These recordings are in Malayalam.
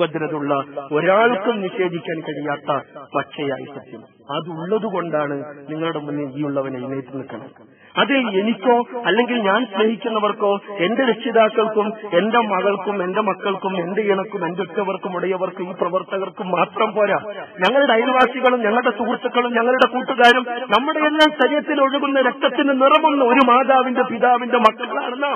സുഭദ്രതയുള്ള ഒരാൾക്കും നിഷേധിക്കാൻ കഴിയാത്ത പച്ചയായ സത്യം. അതുള്ളത് കൊണ്ടാണ് നിങ്ങളുടെ മുന്നിൽ ഈ ഉള്ളവൻ എഴുന്നേറ്റ് നിൽക്കണം അത് എനിക്കോ അല്ലെങ്കിൽ ഞാൻ സ്നേഹിക്കുന്നവർക്കോ എന്റെ രക്ഷിതാക്കൾക്കും എന്റെ മകൾക്കും എന്റെ മക്കൾക്കും എന്റെ ഇണക്കും എന്റെ ഉറ്റവർക്കും ഉടയവർക്കും ഈ പ്രവർത്തകർക്കും മാത്രം പോരാ. ഞങ്ങളുടെ അയൽവാസികളും ഞങ്ങളുടെ സുഹൃത്തുക്കളും ഞങ്ങളുടെ കൂട്ടുകാരും നമ്മുടെ എല്ലാം ശരീരത്തിൽ ഒഴുകുന്ന രക്തത്തിന് നിറമുന്ന ഒരു മാതാവിന്റെ പിതാവിന്റെ മക്കളാണ്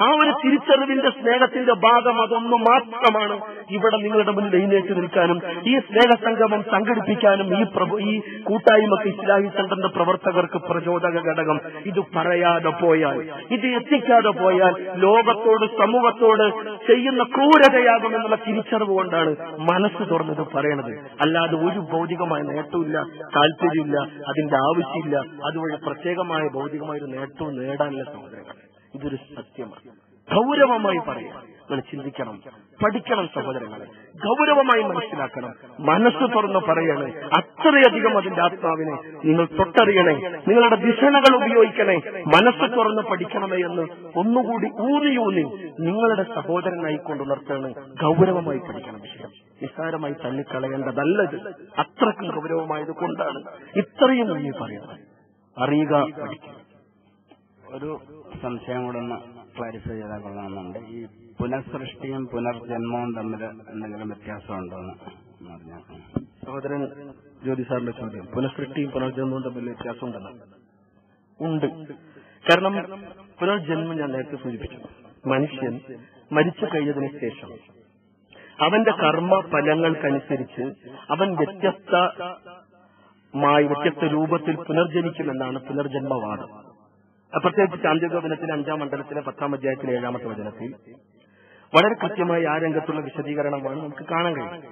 ആ ഒരു തിരിച്ചറിവിന്റെ സ്നേഹത്തിന്റെ ഭാഗം അതൊന്ന് മാത്രമാണ് ഇവിടെ നിങ്ങളുടെ മുന്നിൽ എഴുന്നേറ്റ് നിൽക്കാനും ഈ സ്നേഹ സംഗമം സംഘടിപ്പിക്കാനും ഈ പ്രഭു ഈ കൂട്ടായ്മക്ക് ഇസ്ലാഹി സംഘന്റെ പ്രവർത്തകർക്ക് പ്രചോദക ഘടകം. ഇത് പറയാതെ പോയാൽ ഇത് എത്തിക്കാതെ പോയാൽ ലോകത്തോട് സമൂഹത്തോട് ചെയ്യുന്ന ക്രൂരതയാകുമെന്നുള്ള തിരിച്ചറിവ് കൊണ്ടാണ് മനസ്സ് തുറന്നത് പറയണത്. അല്ലാതെ ഒരു ഭൗതികമായ നേട്ടമില്ല താല്പര്യമില്ല അതിന്റെ ആവശ്യമില്ല. അതുവഴി പ്രത്യേകമായ ഭൗതികമായ ഒരു നേട്ടവും നേടാനുള്ള സഹോദരങ്ങൾ ഇതൊരു സത്യമാണ്. ഗൗരവമായി പറയാം. നിങ്ങൾ ചിന്തിക്കണം പഠിക്കണം സഹോദരങ്ങളെ. ഗൗരവമായി മനസ്സിലാക്കണം. മനസ്സ് തുറന്ന് പറയണേ. അത്രയധികം അതിന്റെ ആത്മാവിനെ നിങ്ങൾ തൊട്ടറിയണേ. നിങ്ങളുടെ ദിശണകൾ ഉപയോഗിക്കണേ. മനസ്സ് തുറന്ന് പഠിക്കണമേ എന്ന് ഒന്നുകൂടി ഊന്നി ഊന്നി നിങ്ങളുടെ സഹോദരനായി കൊണ്ടുണർത്താണ് ഗൗരവമായി പഠിക്കണം വിഷയം. നിസ്സാരമായി തള്ളിക്കളയേണ്ടതല്ലത് അത്രക്കും ഗൗരവമായത് കൊണ്ടാണ്. ഇത്രയും ഊന്നി പറയുന്നത്. അറിയുക ഒരു സംശയം കൂടെ ക്ലാരിഫൈ ചെയ്താൽ കൊള്ളാമെന്നുണ്ട് ഈ പുനഃസൃഷ്ടിയും പുനർജന്മവും തമ്മിൽ എന്തെങ്കിലും വ്യത്യാസമുണ്ടോ എന്ന് പറഞ്ഞാൽ. സഹോദരൻ ജ്യോതി സാറിന്റെ ചോദ്യം. പുനഃസൃഷ്ടിയും പുനർജന്മവും തമ്മിൽ വ്യത്യാസമുണ്ടല്ലോ ഉണ്ട്. കാരണം പുനർജന്മം ഞാൻ നേരത്തെ സൂചിപ്പിച്ചു. മനുഷ്യൻ മരിച്ചു കഴിഞ്ഞതിന് ശേഷം അവന്റെ കർമ്മ ഫലങ്ങൾക്കനുസരിച്ച് അവൻ വ്യത്യസ്തമായി വ്യത്യസ്ത രൂപത്തിൽ പുനർജനിക്കുമെന്നാണ് പുനർജന്മവാദം. പ്രത്യേകിച്ച് ചാന്ദ്യോപനത്തിലെ അഞ്ചാം മണ്ഡലത്തിലെ പത്താം അധ്യായത്തിലെ ഏഴാമത്തെ വചനത്തിൽ വളരെ കൃത്യമായി ആ രംഗത്തുള്ള വിശദീകരണമാണ് നമുക്ക് കാണാൻ കഴിയും.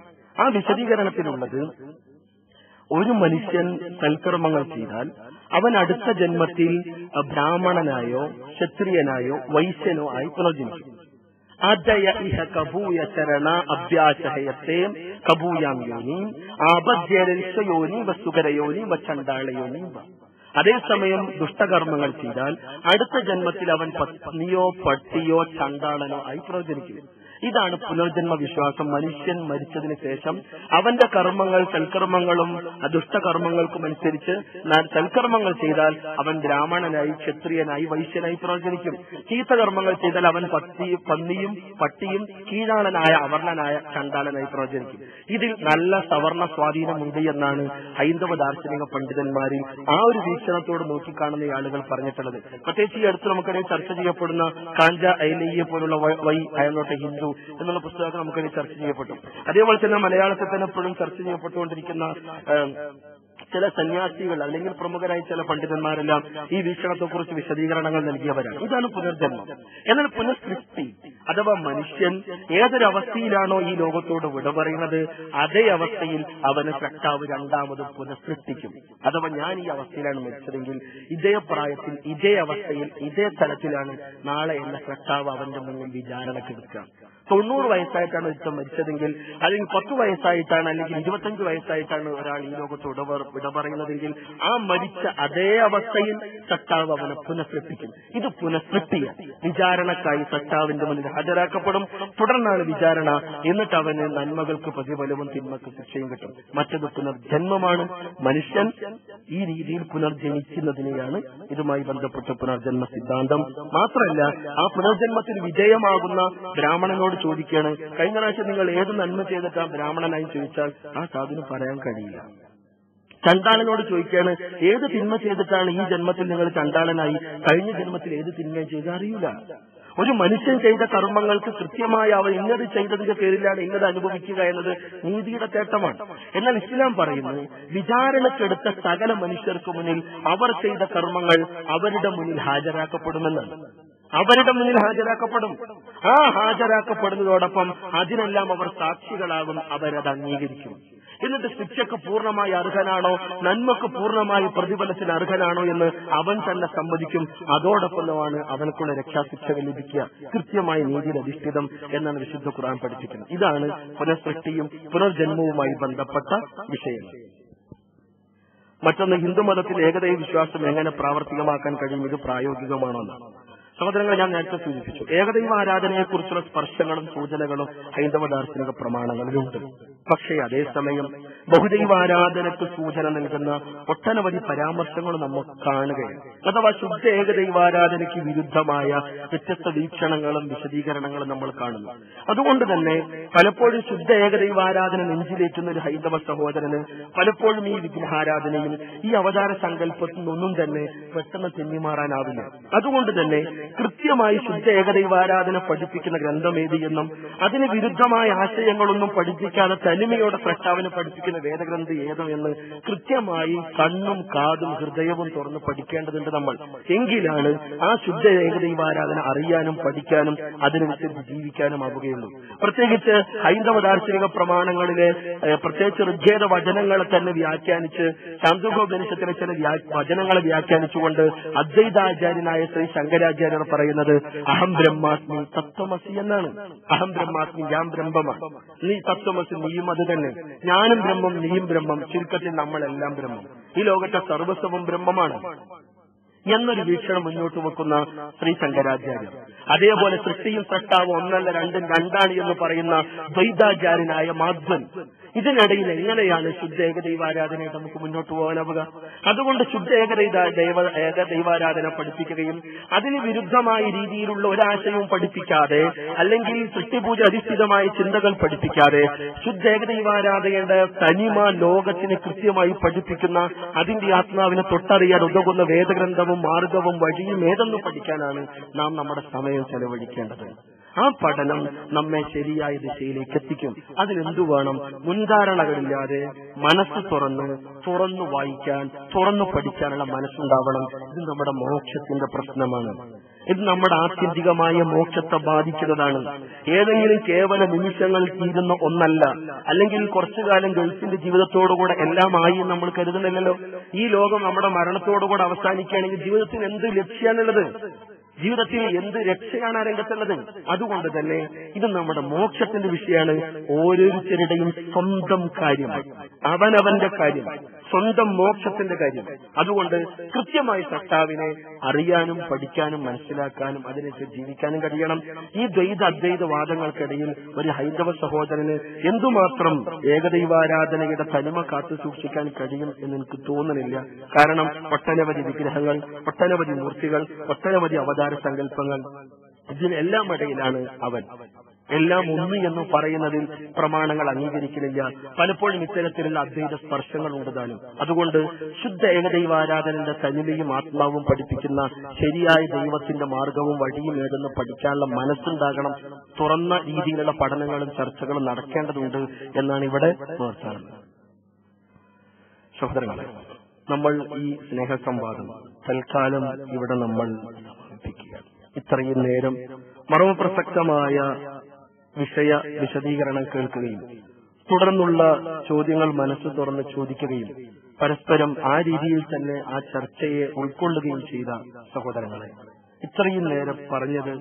ആ വിശദീകരണത്തിലുള്ളത് ഒരു മനുഷ്യൻ സൽക്കർമ്മങ്ങൾ ചെയ്താൽ അവൻ അടുത്ത ജന്മത്തിൽ ബ്രാഹ്മണനായോ ക്ഷത്രിയനായോ വൈശ്യനോ ആയി പുനർജനിക്കും. ആദ്യ അഭ്യാസഹയത്തെ കബൂയാം യോനി വച്ചണ്ടാളയോനി അതേസമയം ദുഷ്ടകർമ്മങ്ങൾ ചെയ്താൽ അടുത്ത ജന്മത്തിൽ അവൻ പത്നിയോ പട്ടിയോ ചണ്ടാളനോ ആയി പ്രവചനിക്കും. ഇതാണ് പുനർജന്മ വിശ്വാസം മനുഷ്യൻ മരിച്ചതിന് ശേഷം അവന്റെ കർമ്മങ്ങൾ സൽക്കർമ്മങ്ങളും അദുഷ്ടകർമ്മങ്ങൾക്കും അനുസരിച്ച് സൽക്കർമ്മങ്ങൾ ചെയ്താൽ അവൻ ബ്രാഹ്മണനായി ക്ഷത്രിയനായി വൈശ്യനായി പ്രവചനിക്കും. ചീത്ത കർമ്മങ്ങൾ ചെയ്താൽ അവൻ പത്തി പന്നിയും പട്ടിയും കീഴാളനായ അവർണനായ ചണ്ടാളനായി പ്രവചനിക്കും. ഇതിൽ നല്ല സവർണ സ്വാധീനമുണ്ട് എന്നാണ് ഹൈന്ദവ ദാർശനിക പണ്ഡിതന്മാരിൽ ആ ഒരു വീക്ഷണത്തോട് നോക്കിക്കാണുന്ന ആളുകൾ പറഞ്ഞിട്ടുള്ളത്. പ്രത്യേകിച്ച് ഈ അടുത്ത് നമുക്കിടയിൽ ചർച്ച ചെയ്യപ്പെടുന്ന കാഞ്ച ഐലയ്യെ പോലുള്ള വൈ അയന്നോട്ടെ ഹിന്ദു എന്നുള്ള പുസ്തകമൊക്കെ നമുക്ക് ചർച്ച ചെയ്യപ്പെട്ടു. അതേപോലെ തന്നെ മലയാളത്തിൽ തന്നെ എപ്പോഴും ചർച്ച ചെയ്യപ്പെട്ടുകൊണ്ടിരിക്കുന്ന ചില സന്യാസികൾ അല്ലെങ്കിൽ പ്രമുഖരായ ചില പണ്ഡിതന്മാരെല്ലാം ഈ വീക്ഷണത്തെക്കുറിച്ച് വിശദീകരണങ്ങൾ നൽകിയവരാണ്. ഇതാണ് പുനർജന്മം. എന്നാൽ പുനഃസൃഷ്ടി അഥവാ മനുഷ്യൻ ഏതൊരവസ്ഥയിലാണോ ഈ ലോകത്തോട് വിട പറയുന്നത് അതേ അവസ്ഥയിൽ അവന് സൃഷ്ടാവ് രണ്ടാമത് പുനഃസൃഷ്ടിക്കും. അഥവാ ഞാൻ ഈ അവസ്ഥയിലാണ് മരിച്ചതെങ്കിൽ ഇതേ പ്രായത്തിൽ ഇതേ അവസ്ഥയിൽ ഇതേ തലത്തിലാണ് നാളെ എന്ന സൃഷ്ടാവ് അവന്റെ മുന്നിൽ വിചാരണക്കെടുക്കുക തൊണ്ണൂറ് വയസ്സായിട്ടാണ് ഒരുത്തം മരിച്ചതെങ്കിൽ അല്ലെങ്കിൽ പത്ത് വയസ്സായിട്ടാണ് അല്ലെങ്കിൽ ഇരുപത്തഞ്ച് വയസ്സായിട്ടാണ് ഒരാൾ ഈ ലോകത്ത് വിട പറയുന്നതെങ്കിൽ ആ മരിച്ച അതേ അവസ്ഥയിൽ സട്ടാവ് അവനെ പുനഃസൃഷ്ടിക്കും. ഇത് പുനഃസൃഷ്ടിയാണ് വിചാരണക്കായി സട്ടാവിന്റെ മുന്നിൽ ഹാജരാക്കപ്പെടും. തുടർന്നാണ് വിചാരണ. എന്നിട്ട് അവന് നന്മകൾക്ക് പ്രതിഫലവും തിന്മക്ക് ശിക്ഷയും കിട്ടും. മറ്റത് പുനർജന്മമാണ്. മനുഷ്യൻ ഈ രീതിയിൽ പുനർജനിക്കുന്നതിനെയാണ് ഇതുമായി ബന്ധപ്പെട്ട പുനർജന്മ സിദ്ധാന്തം. മാത്രമല്ല ആ പുനർജന്മത്തിന് വിജയമാകുന്ന ബ്രാഹ്മണനോട് ചോദിക്കുകയാണ് കഴിഞ്ഞ പ്രാവശ്യം നിങ്ങൾ ഏത് നന്മ ചെയ്തിട്ടാ ബ്രാഹ്മണനായി ചോദിച്ചാൽ ആ സാധുവിന് പറയാൻ കഴിയില്ല? ചണ്ടാളനോട് ചോദിക്കുകയാണ് ഏത് തിന്മ ചെയ്തിട്ടാണ് ഈ ജന്മത്തിൽ നിങ്ങൾ ചണ്ടാളനായി കഴിഞ്ഞ ജന്മത്തിൽ ഏത് തിന്മ ചെയ്ത് അറിയില്ല. ഒരു മനുഷ്യൻ ചെയ്ത കർമ്മങ്ങൾക്ക് കൃത്യമായി അവൻ ഇന്നത് ചെയ്തതിന്റെ പേരിലാണ് ഇന്നത് അനുഭവിക്കുക എന്നത് നീതിയുടെ തേട്ടമാണ്. എന്നാൽ ഇസ്ലാം പറയുന്നു വിചാരണക്കെടുത്ത സകല മനുഷ്യർക്ക് മുന്നിൽ അവർ ചെയ്ത കർമ്മങ്ങൾ അവരുടെ മുന്നിൽ ഹാജരാക്കപ്പെടുമെന്നാണ്. അവരുടെ മുന്നിൽ ഹാജരാക്കപ്പെടും. ആ ഹാജരാക്കപ്പെടുന്നതോടൊപ്പം അതിനെല്ലാം അവർ സാക്ഷികളാകും അവരത് അംഗീകരിക്കും. എന്നിട്ട് ശിക്ഷക്ക് പൂർണമായി അർഹനാണോ? നന്മക്ക് പൂർണമായി പ്രതിഫലത്തിന് അർഹനാണോ എന്ന് അവൻ തന്നെ സമ്മതിക്കും. അതോടൊപ്പമാണ് അവനക്കുള്ള രക്ഷാശിക്ഷകൾ ലഭിക്കുക. കൃത്യമായി നീതിയിൽ അധിഷ്ഠിതം എന്നാണ് വിശുദ്ധ ഖുർആൻ പഠിപ്പിക്കുന്നത്. ഇതാണ് പുനഃസൃഷ്ടിയും പുനർജന്മവുമായി ബന്ധപ്പെട്ട വിഷയം. മറ്റൊന്ന് ഹിന്ദുമതത്തിൽ ഏകദൈവ വിശ്വാസം എങ്ങനെ പ്രാവർത്തികമാക്കാൻ കഴിയും? ഇത് പ്രായോഗികമാണോ എന്നാണ് സഹോദരങ്ങളെ ഞാൻ നേരത്തെ സൂചിപ്പിച്ചു. ഏകദൈവ ആരാധനയെക്കുറിച്ചുള്ള സ്പർശങ്ങളും സൂചനകളും ഹൈന്ദവ ദാർശനിക പ്രമാണങ്ങളിലുണ്ട്. പക്ഷേ അതേസമയം ബഹുദൈവാരാധനക്ക് സൂചന നൽകുന്ന ഒട്ടനവധി പരാമർശങ്ങൾ നമ്മൾ കാണുകയാണ്. അഥവാ ശുദ്ധ ഏകദൈവാരാധനയ്ക്ക് വിരുദ്ധമായ വ്യത്യസ്ത വീക്ഷണങ്ങളും വിശദീകരണങ്ങളും നമ്മൾ കാണുന്നു. അതുകൊണ്ട് തന്നെ പലപ്പോഴും ശുദ്ധ ഏകദൈവാരാധന നെഞ്ചിലേറ്റുന്ന ഒരു ഹൈന്ദവ സഹോദരന് പലപ്പോഴും ഈ വിഗ്രഹാരാധനയും ഈ അവതാര സങ്കല്പത്തിൽ നിന്നൊന്നും തന്നെ പെട്ടെന്ന് തെന്നിമാറാനാവില്ല. അതുകൊണ്ട് തന്നെ കൃത്യമായി ശുദ്ധ ഏകദൈവാരാധന പഠിപ്പിക്കുന്ന ഗ്രന്ഥമേതി എന്നും അതിന് വിരുദ്ധമായ ആശയങ്ങളൊന്നും പഠിപ്പിക്കാതെ തനിമയോടെ പ്രസ്താവന പഠിപ്പിക്കുന്ന വേദഗ്രന്ഥ ഏതോ എന്ന് കൃത്യമായി കണ്ണും കാതും ഹൃദയവും തുറന്ന് പഠിക്കേണ്ടതുണ്ട് നമ്മൾ. എങ്കിലാണ് ആ ശുദ്ധ ഏകദൈവാരാധന അറിയാനും പഠിക്കാനും അതിനനുസരിച്ച് ജീവിക്കാനും ആവുകയുള്ളൂ. പ്രത്യേകിച്ച് ഹൈന്ദവ ദാർശനിക പ്രമാണങ്ങളിലെ പ്രത്യേകിച്ച് ഋഗ്വേദ വചനങ്ങളെ തന്നെ വ്യാഖ്യാനിച്ച് ശാന്തോപനിഷത്തിലെ ചില വചനങ്ങളെ വ്യാഖ്യാനിച്ചുകൊണ്ട് അദ്വൈതാചാര്യനായ ശ്രീ ശങ്കരാചാര്യർ പറയുന്നത് അഹം ബ്രഹ്മാസ്മി തത്വമസി എന്നാണ്. അഹം ബ്രഹ്മാസ്മി ഞാൻ ബ്രഹ്മമാണ്. നീ തത്വമസി നീയും അത് തന്നെ. ഞാനും ബ്രഹ്മം നീയും ബ്രഹ്മം ചുരുക്കത്തിൽ നമ്മളെല്ലാം ബ്രഹ്മം. ഈ ലോകത്തെ സർവസ്വവും ബ്രഹ്മമാണ്. എന്നൊരു വീക്ഷണം മുന്നോട്ട് വെക്കുന്ന ശ്രീ ശങ്കരാചാര്യർ അതേപോലെ സൃഷ്ടിയും സൃഷ്ടാവും ഒന്നല്ല രണ്ടും രണ്ടാണ് എന്ന് പറയുന്ന ദ്വൈതാചാര്യനായ മാധ്വൻ. ഇതിനിടയിൽ എങ്ങനെയാണ് ശുദ്ധ ഏകദൈവാരാധനയെ നമുക്ക് മുന്നോട്ട് പോകാനാവുക? അതുകൊണ്ട് ശുദ്ധ ഏകദൈവ ദൈവ ഏകദൈവാരാധന പഠിപ്പിക്കുകയും അതിന് വിരുദ്ധമായ രീതിയിലുള്ള ഒരാശയവും പഠിപ്പിക്കാതെ അല്ലെങ്കിൽ സൃഷ്ടിപൂജ അധിഷ്ഠിതമായ ചിന്തകൾ പഠിപ്പിക്കാതെ ശുദ്ധ ഏകദൈവാരാധനയുടെ തനിമ ലോകത്തിന് കൃത്യമായി പഠിപ്പിക്കുന്ന അതിന്റെ ആത്മാവിനെ തൊട്ടറിയാൻ ഉതകുന്ന വേദഗ്രന്ഥവും മാർഗവും വഴിയും ഏതെന്ന് പഠിക്കാനാണ് നാം നമ്മുടെ സമയം ചെലവഴിക്കേണ്ടത്. ആ പഠനം നമ്മെ ശരിയായ ദിശയിലേക്ക് എത്തിക്കും. അതിനെന്തു വേണം? മുൻധാരണകളില്ലാതെ മനസ്സ് തുറന്ന് തുറന്നു വായിക്കാൻ തുറന്നു പഠിക്കാനുള്ള മനസ്സുണ്ടാവണം. ഇത് നമ്മുടെ മോക്ഷത്തിന്റെ പ്രശ്നമാണ്. ഇത് നമ്മുടെ ആത്യന്തികമായ മോക്ഷത്തെ ബാധിക്കുന്നതാണ്. ഏതെങ്കിലും കേവല നിമിഷങ്ങൾ തീരുന്ന ഒന്നല്ല. അല്ലെങ്കിൽ കുറച്ചു കാലം ഗൾഫിന്റെ ജീവിതത്തോടുകൂടെ എല്ലാം ആയി നമ്മൾ കരുതുന്നില്ലല്ലോ. ഈ ലോകം നമ്മുടെ മരണത്തോടുകൂടെ അവസാനിക്കുകയാണെങ്കിൽ ജീവിതത്തിന് എന്ത് ലക്ഷ്യാണുള്ളത് ജീവിതത്തിൽ എന്ത് രക്ഷയാണ് ആ രംഗത്തുള്ളത്? അതുകൊണ്ട് തന്നെ ഇത് നമ്മുടെ മോക്ഷത്തിന്റെ വിഷയമാണ് ഓരോരുത്തരുടെയും സ്വന്തം കാര്യം. അവനവന്റെ കാര്യം. സ്വന്തം മോക്ഷത്തിന്റെ കാര്യം. അതുകൊണ്ട് കൃത്യമായി സത്താവിനെ അറിയാനും പഠിക്കാനും മനസ്സിലാക്കാനും അതിനനുസരിച്ച് ജീവിക്കാനും കഴിയണം. ഈ ദ്വൈത അദ്വൈത വാദങ്ങൾക്കിടയിൽ ഒരു ഹൈന്ദവ സഹോദരന് എന്തുമാത്രം ഏകദൈവാരാധനയുടെ തനിമ കാത്തു സൂക്ഷിക്കാൻ കഴിയും എന്ന് എനിക്ക് തോന്നുന്നില്ല കാരണം ഒട്ടനവധി വിഗ്രഹങ്ങൾ ഒട്ടനവധി മൂർത്തികൾ ഒട്ടനവധി അവതാര സങ്കല്പങ്ങൾ ഇതിനെല്ലാം ഇടയിലാണ് അവൻ. എല്ലാം ഒന്ന് എന്ന് പറയുന്നതിൽ പ്രമാണങ്ങൾ അംഗീകരിക്കുന്നില്ല പലപ്പോഴും ഇത്തരത്തിലുള്ള അദ്വൈത സ്പർശങ്ങൾ ഉണ്ടതാനും അതുകൊണ്ട് ശുദ്ധ ഏകദൈവാരാധനന്റെ തനിമയും ആത്മാവും പഠിപ്പിക്കുന്ന ശരിയായ ദൈവത്തിന്റെ മാർഗവും വഴിയും ഏതെന്ന് പഠിക്കാനുള്ള മനസ്സുണ്ടാകണം. തുറന്ന രീതിയിലുള്ള പഠനങ്ങളും ചർച്ചകളും നടക്കേണ്ടതുണ്ട് എന്നാണ് ഇവിടെ സഹോദരങ്ങളെ നമ്മൾ ഈ സ്നേഹസംവാദം തൽക്കാലം ഇവിടെ നമ്മൾ ഇത്രയും നേരം മർമ്മപ്രസക്തമായ വിഷയ വിശദീകരണം കേൾക്കുകയും തുടർന്നുള്ള ചോദ്യങ്ങൾ മനസ്സ് തുറന്ന് ചോദിക്കുകയും പരസ്പരം ആ രീതിയിൽ തന്നെ ആ ചർച്ചയെ ഉൾക്കൊള്ളുകയും ചെയ്ത സഹോദരങ്ങളെ. ഇത്രയും നേരം പറഞ്ഞത്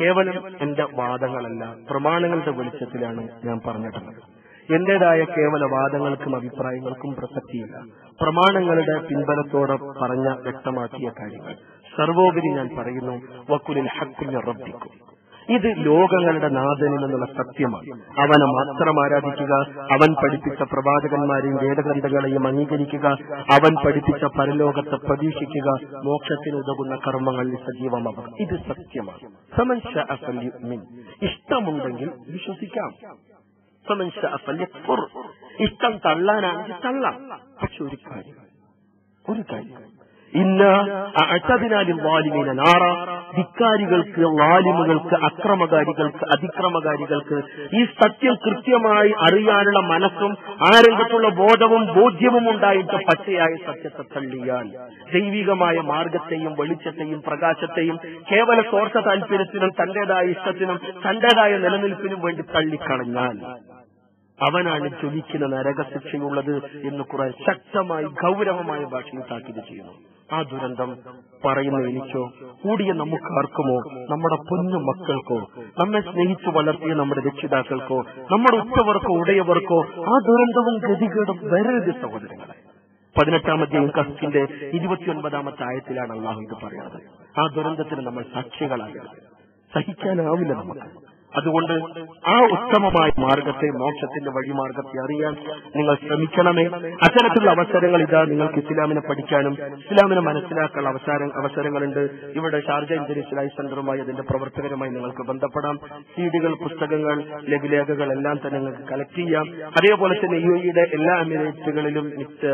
കേവലം എന്റെ വാദങ്ങളല്ല പ്രമാണങ്ങളുടെ വെളിച്ചത്തിലാണ് ഞാൻ പറഞ്ഞിട്ടുള്ളത് എന്റേതായ കേവല വാദങ്ങൾക്കും അഭിപ്രായങ്ങൾക്കും പ്രസക്തിയില്ല. പ്രമാണങ്ങളുടെ പിൻബലത്തോടെ പറഞ്ഞ വ്യക്തമാക്കിയ കാര്യങ്ങൾ. സർവോപരി ഞാൻ പറയുന്നു വക്കുലിൽ ഹക്കുഞ്ഞ റബ്ബിക്കും. ഇത് ലോകങ്ങളുടെ നിന്നുള്ള സത്യമാണ്. അവനെ മാത്രം ആരാധിക്കുക അവൻ പഠിപ്പിച്ച പ്രവാചകന്മാരെയും വേദഗ്രന്ഥങ്ങളെയും അംഗീകരിക്കുക അവൻ പഠിപ്പിച്ച പരലോകത്തെ പ്രതീക്ഷിക്കുക മോക്ഷത്തിന് ഉതകുന്ന കർമ്മങ്ങളിൽ സജീവമാവുക ഇത് സത്യമാണ്. സമൻ ശഅ ഫല്യുഅ്മിൻ. ഇഷ്ടമുണ്ടെങ്കിൽ വിശ്വസിക്കാം. സമൻ ശഅ ഫല്യക്ഫുർ. ഇഷ്ടം തള്ളാനാണെങ്കിൽ തള്ളാം. പക്ഷെ ഒരു കാര്യം ഒരു കാര്യം ഇന്ന വാലിമീന നാറ. ധിക്കാരികൾക്ക് വാലിമുകൾക്ക് അക്രമകാരികൾക്ക് അതിക്രമകാരികൾക്ക് ഈ സത്യം കൃത്യമായി അറിയാനുള്ള മനസ്സും ആ രംഗത്തുള്ള ബോധവും ബോധ്യവും ഉണ്ടായിട്ട് പച്ചയായ സത്യത്തെ തള്ളിയാൽ ദൈവികമായ മാർഗത്തെയും വെളിച്ചത്തെയും പ്രകാശത്തെയും കേവല സ്വാർത്ഥ താല്പര്യത്തിനും തന്റേതായ ഇഷ്ടത്തിനും തന്റേതായ നിലനിൽപ്പിനും വേണ്ടി തള്ളിക്കളഞ്ഞാൽ അവനാണ് ജ്വലിക്കുന്ന നരകശിക്ഷയുള്ളത് എന്ന് കുറെ ശക്തമായി ഗൗരവമായ ഭാഷയിൽ താക്കീത് ചെയ്യുന്നു. ആ ദുരന്തം പറയുന്ന എനിക്കോ? കൂടിയ നമുക്കാർക്കുമോ? നമ്മുടെ പൊന്നു മക്കൾക്കോ? നമ്മെ സ്നേഹിച്ചു വളർത്തിയ നമ്മുടെ രക്ഷിതാക്കൾക്കോ? നമ്മുടെ ഉറ്റവർക്കോ ഉടയവർക്കോ? ആ ദുരന്തവും ഗതികേടും വരരുത് സഹോദരങ്ങളെ. പതിനെട്ടാമത്തെ കസ്റ്റിന്റെ ഇരുപത്തിയൊൻപതാമത്തെ ആയത്തിലാണ് അള്ളാഹു ഇത് പറയുന്നത്. ആ ദുരന്തത്തിന് നമ്മൾ സാക്ഷികളാകരുത്. സഹിക്കാനാവില്ല നമുക്ക്. അതുകൊണ്ട് ആ ഉത്തമമായ മാർഗത്തെ മോക്ഷത്തിന്റെ വഴിമാർഗത്തെ അറിയാൻ നിങ്ങൾ ശ്രമിക്കണമേ. അത്തരത്തിലുള്ള അവസരങ്ങൾ ഇതാ നിങ്ങൾക്ക് ഇസ്ലാമിനെ പഠിക്കാനും ഇസ്ലാമിനെ മനസ്സിലാക്കാനുള്ള അവസര അവസരങ്ങളുണ്ട്. ഇവിടെ ഷാർജ ഇന്ത്യൻ ഇസ്ലാഹി സെന്ററുമായി അതിന്റെ പ്രവർത്തകരുമായി നിങ്ങൾക്ക് ബന്ധപ്പെടാം. സീഡികൾ പുസ്തകങ്ങൾ ലഘുലേഖകൾ എല്ലാം തന്നെ നിങ്ങൾക്ക് കളക്ട് ചെയ്യാം. അതേപോലെ തന്നെ യു എയുടെ എല്ലാ എമിറേറ്റുകളിലും ഇത്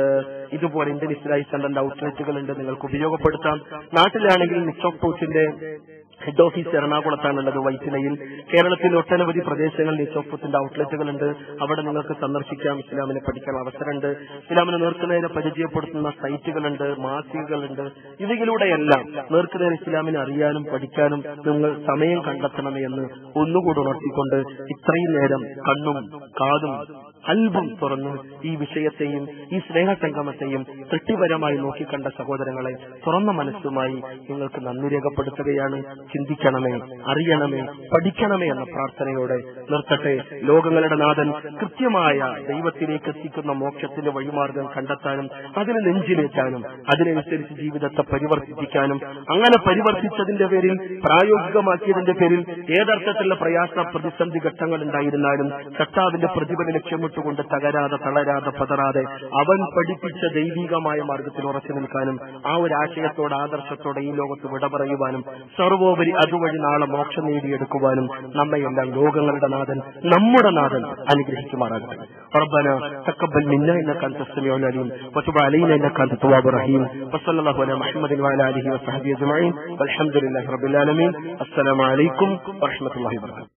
ഇതുപോലെ ഇന്ത്യൻ ഇസ്ലാഹി സെന്ററിന്റെ ഔട്ട്ലെറ്റുകൾ ഉണ്ട് നിങ്ങൾക്ക് ഉപയോഗപ്പെടുത്താം. നാട്ടിലാണെങ്കിൽ നിച്ചോക് പോസ്റ്റിന്റെ ഹെഡ് ഓഫീസ് എറണാകുളത്താണുള്ളത് വൈറ്റിലയിൽ കേരളത്തിൽ ഒട്ടനവധി പ്രദേശങ്ങളിൽ നിച്ചോഫത്തിന്റെ ഔട്ട്ലെറ്റുകൾ ഉണ്ട് അവിടെ നിങ്ങൾക്ക് സന്ദർശിക്കാം. ഇസ്ലാമിനെ പഠിക്കാൻ അവസരമുണ്ട്. ഇസ്ലാമിനെ നേർക്കുനേരെ പരിചയപ്പെടുത്തുന്ന സൈറ്റുകളുണ്ട് മാസികകളുണ്ട്. ഇവയിലൂടെയെല്ലാം നേർക്കുനേരെ ഇസ്ലാമിനെ അറിയാനും പഠിക്കാനും നിങ്ങൾ സമയം കണ്ടെത്തണമെന്ന് ഒന്നുകൂടി ഉണർത്തിക്കൊണ്ട് ഇത്രയും നേരം കണ്ണും കാതും അൽബും തുറന്നു ഈ വിഷയത്തെയും ഈ സ്നേഹസംഗമത്തെയും തൃപ്തിപരമായി നോക്കിക്കണ്ട സഹോദരങ്ങളെ തുറന്ന മനസ്സുമായി നിങ്ങൾക്ക് നന്ദി രേഖപ്പെടുത്തുകയാണ്. ചിന്തിക്കണമേ അറിയണമേ പഠിക്കണമേ എന്ന പ്രാർത്ഥനയോടെ നിർത്തട്ടെ. ലോകങ്ങളുടെ നാഥൻ കൃത്യമായ ദൈവത്തിലേക്ക് എത്തിക്കുന്ന മോക്ഷത്തിന്റെ വഴിമാർഗം കണ്ടെത്താനും അതിനെ നെഞ്ചിലേറ്റാനും അതിനനുസരിച്ച് ജീവിതത്തെ പരിവർത്തിപ്പിക്കാനും അങ്ങനെ പരിവർത്തിച്ചതിന്റെ പേരിൽ പ്രായോഗികമാക്കിയതിന്റെ പേരിൽ ഏതർത്ഥത്തിലുള്ള പ്രയാസ പ്രതിസന്ധി ഘട്ടങ്ങൾ ഉണ്ടായിരുന്നാലും കർത്താവിന്റെ പ്രതിഫല ലക്ഷ്യമിട്ടുകൊണ്ട് തകരാതെ തളരാതെ പതറാതെ അവൻ പഠിപ്പിച്ച ദൈവികമായ മാർഗത്തിൽ ഉറച്ചു നിൽക്കാനും ആ ഒരു ആശയത്തോടെ ആദർശത്തോടെ ഈ ലോകത്ത് വിട പറയുവാനും സർവോപരി അതുവഴി നാളെ മോക്ഷം നേടിയെടുക്കുവാനും നമ്മയെല്ലാം ലോകങ്ങളുടെ നാഥൻ നമ്മുടെ നാഥൻ അനുഗ്രഹിക്കുമാറാകട്ടെ ربنا تقبل منا انك انت السميع العليم وتب علينا انك انت التواب الرحيم وصلى الله على محمد وعلى اله وصحبه اجمعين والحمد لله رب العالمين السلام عليكم ورحمه الله وبركاته